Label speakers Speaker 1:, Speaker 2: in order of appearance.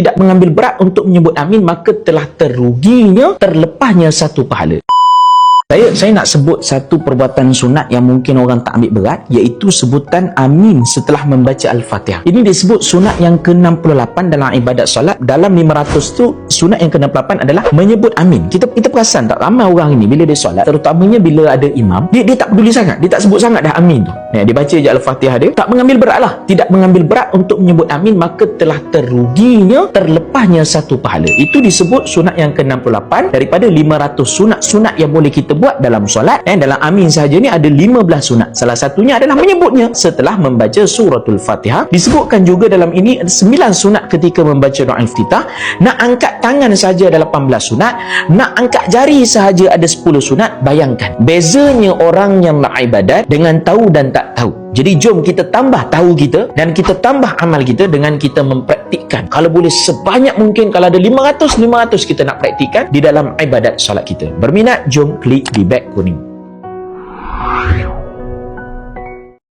Speaker 1: tidak mengambil berat untuk menyebut amin maka telah teruginya terlepasnya satu pahala saya saya nak sebut satu perbuatan sunat yang mungkin orang tak ambil berat iaitu sebutan amin setelah membaca al-Fatihah. Ini disebut sunat yang ke-68 dalam ibadat solat. Dalam 500 tu sunat yang ke-68 adalah menyebut amin. Kita kita perasan tak ramai orang ini bila dia solat terutamanya bila ada imam dia dia tak peduli sangat. Dia tak sebut sangat dah amin tu. Nah, dia baca je al-Fatihah dia tak mengambil berat lah. Tidak mengambil berat untuk menyebut amin maka telah teruginya terlepasnya satu pahala. Itu disebut sunat yang ke-68 daripada 500 sunat-sunat yang boleh kita buat dalam solat. Eh, dalam amin sahaja ni ada 15 sunat. Salah satunya adalah menyebutnya setelah membaca suratul fatihah disebutkan juga dalam ini ada 9 sunat ketika membaca doa iftitah. Nak angkat tangan sahaja ada 18 sunat. Nak angkat jari sahaja ada 10 sunat. Bayangkan bezanya orang yang beribadat dengan tahu dan tak tahu jadi jom kita tambah tahu kita dan kita tambah amal kita dengan kita mempraktikkan. Kalau boleh sebanyak mungkin kalau ada 500 500 kita nak praktikkan di dalam ibadat solat kita. Berminat jom klik di back kuning.